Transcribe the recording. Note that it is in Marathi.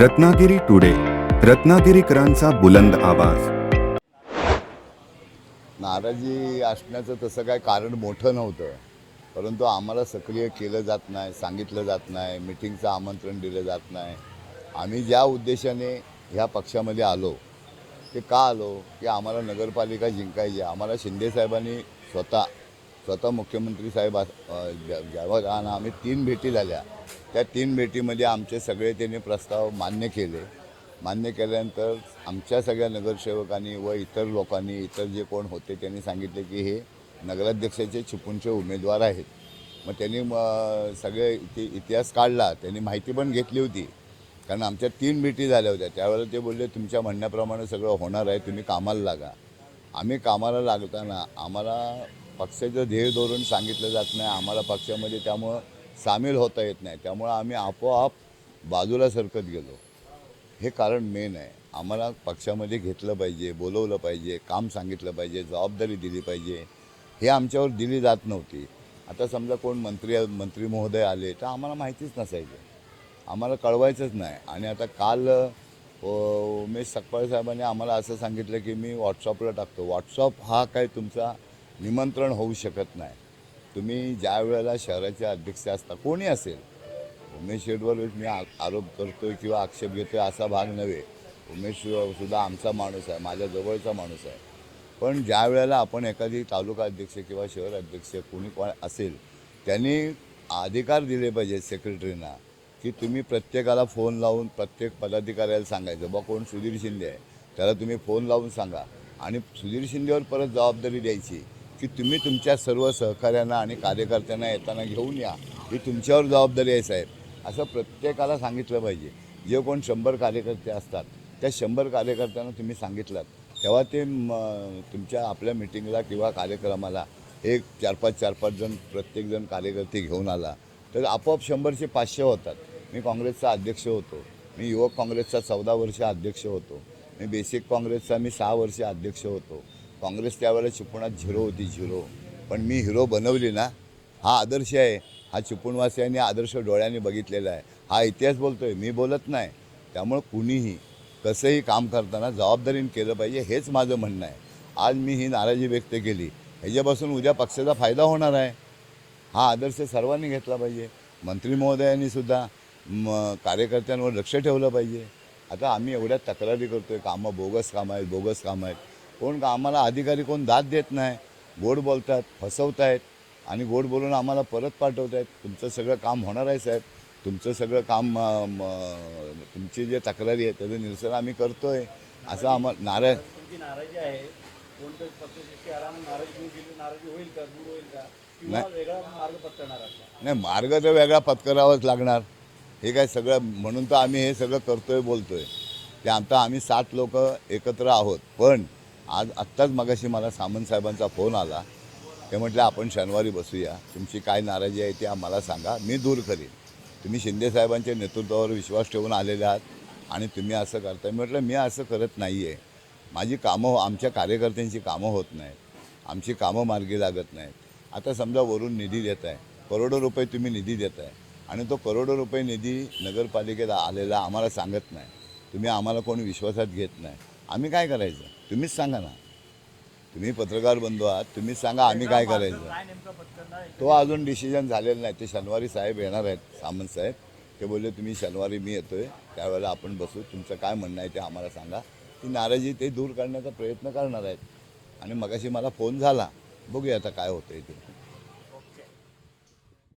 रत्नागिरी टुडे रत्नागिरीकरांचा बुलंद आवाज. नाराजी असण्याचं तसं काय कारण मोठं नव्हतं. परंतु आम्हाला सक्रिय केलं जात नाही सांगितलं जात नाही मिटिंगचं आमंत्रण दिलं जात नाही. आम्ही ज्या उद्देशाने ह्या पक्षामध्ये आलो ते का आलो की आम्हाला नगरपालिका जिंकायची आम्हाला शिंदेसाहेबांनी स्वतः स्वतः मुख्यमंत्री साहेब अस- अ, आम्ही तीन भेटी झाल्या. त्या तीन भेटीमध्ये आमचे सगळे त्यांनी प्रस्ताव मान्य केले. मान्य केल्यानंतर आमच्या सगळ्या नगरसेवकांनी व इतर लोकांनी इतर जे कोण होते त्यांनी सांगितले की हे नगराध्यक्षाचे चिपूनचे उमेदवार आहेत. मग त्यांनी मग सगळे इति इतिहास काढला. त्यांनी माहिती पण घेतली होती. कारण आमच्या तीन भेटी झाल्या होत्या. त्यावेळेला ते बोलले तुमच्या म्हणण्याप्रमाणे सगळं होणार आहे. तुम्ही कामाला लागा. आम्ही कामाला लागताना आम्हाला पक्षाचं ध्येय धोरण सांगितलं जात नाही आम्हाला पक्षामध्ये त्यामुळं सामील होता येत नाही. त्यामुळं आम्ही आपोआप बाजूला सरकत गेलो. हे कारण मेन आहे. आम्हाला पक्षामध्ये घेतलं पाहिजे बोलवलं पाहिजे काम सांगितलं पाहिजे जबाबदारी दिली पाहिजे. हे आमच्यावर दिली जात नव्हती. आता समजा कोण मंत्री मंत्री महोदय आले तर आम्हाला माहितीच नसायचं. आम्हाला कळवायचंच नाही. आणि आता काल उमेश सकपाळ साहेबांनी आम्हाला असं सांगितलं की मी व्हॉट्सअपला टाकतो. व्हॉट्सअप हा काय तुमचा निमंत्रण होऊ शकत नाही. तुम्ही ज्या वेळेला शहराचे अध्यक्ष असता कोणी असेल? उमेश शेडवर मी आ- आरोप करतोय किंवा आक्षेप घेतोय असा भाग नव्हे. उमेश सुद्धा आमचा माणूस आहे माझ्या जवळचा माणूस आहे. पण ज्या वेळेला आपण एखादी तालुका अध्यक्ष किंवा शहर अध्यक्ष कोणी कोण असेल त्यांनी अधिकार दिले पाहिजे सेक्रेटरीना की तुम्ही प्रत्येकाला फोन लावून प्रत्येक पदाधिकाऱ्याला सांगायचं बा कोण सुधीर शिंदे आहे? त्याला तुम्ही फोन लावून सांगा. आणि सुधीर शिंदेवर परत जबाबदारी द्यायची. की तुम्ही तुमच्या सर्व सहकाऱ्यांना आणि कार्यकर्त्यांना येताना घेऊन या. ही तुमच्यावर जबाबदारी आहे साहेब. असं प्रत्येकाला सांगितलं पाहिजे. जे कोण शंभर कार्यकर्ते असतात त्या शंभर कार्यकर्त्यांना तुम्ही सांगितलात तेव्हा ते म, तुमच्या आपल्या मिटिंगला किंवा कार्यक्रमाला एक चार पाच चार पाच जण प्रत्येकजण कार्यकर्ते घेऊन आला. तर आपोआप शंभरचे पाचशे होतात. मी काँग्रेसचा अध्यक्ष होतो. मी युवक काँग्रेसचा चौदा वर्ष अध्यक्ष होतो. मी बेसिक काँग्रेसचा मी सहा वर्ष अध्यक्ष होतो. काँग्रेस त्यावेळेला चिपळुणात झिरो होती झिरो. पण मी हिरो बनवली ना हा आदर्श आहे. हा चिपळूणवासियांनी आदर्श डोळ्यांनी बघितलेला आहे. हा इतिहास बोलतो आहे मी बोलत नाही. त्यामुळं कुणीही कसंही काम करताना जबाबदारीने केलं पाहिजे हेच माझं म्हणणं आहे. आज मी ही नाराजी व्यक्त केली. ह्याच्यापासून उद्या पक्षाचा फायदा होणार आहे. हा आदर्श सर्वांनी घेतला पाहिजे. मंत्री महोदयांनी सुद्धा म कार्यकर्त्यांवर लक्ष ठेवलं पाहिजे. आता आम्ही एवढ्या तक्रारी करतो आहे कामं बोगस कामं आहेत बोगस कामं आहेत. कोण का आम्हाला अधिकारी कोण दाद देत नाही गोड बोलतात फसवत आहेत आणि गोड बोलून आम्हाला परत पाठवत आहेत तुमचं सगळं काम होणार आहे साहेब. तुमचं सगळं काम तुमची जे तक्रारी आहे त्याचं निरसन आम्ही करतो आहे. असं आम्हाला नाराज नाराजी आहे नाही मार्ग तर वेगळा पत्करावाच लागणार. हे काय सगळं म्हणून तर आम्ही हे सगळं करतोय बोलतोय. ते आता आम्ही सात लोक एकत्र आहोत. पण आज आत्ताच मगाशी मला सामंत साहेबांचा फोन आला. ते म्हटलं आपण शनिवारी बसूया. तुमची काय नाराजी आहे ती आम्हाला सांगा. मी दूर करीन. तुम्ही शिंदेसाहेबांच्या नेतृत्वावर विश्वास ठेवून आलेले आहात आणि तुम्ही असं करताय. म्हटलं मी असं करत नाही आहे माझी कामं आमच्या कार्यकर्त्यांची कामं होत नाहीत. आमची कामं मार्गी लागत नाहीत. आता समजा वरून निधी देत आहे. करोडो रुपये तुम्ही निधी देत आहे. आणि तो करोडो रुपये निधी नगरपालिकेत आलेला आम्हाला सांगत नाही. तुम्ही आम्हाला कोणी विश्वासात घेत नाही. आम्ही काय करायचं? तुम्हीच सांगा ना. तुम्ही पत्रकार बंधू आहात तुम्हीच सांगा आम्ही काय करायचं. तो अजून डिसिजन झालेला नाही. ते शनिवारी साहेब येणार आहेत सामंत साहेब. ते बोलले तुम्ही शनिवारी मी येतोय. त्यावेळेला आपण बसू. तुमचं काय म्हणणं आहे ते आम्हाला सांगा. ती नाराजी ते दूर करण्याचा प्रयत्न करणार आहेत. आणि मगाशी मला फोन झाला. बघूया आता काय होतं ते.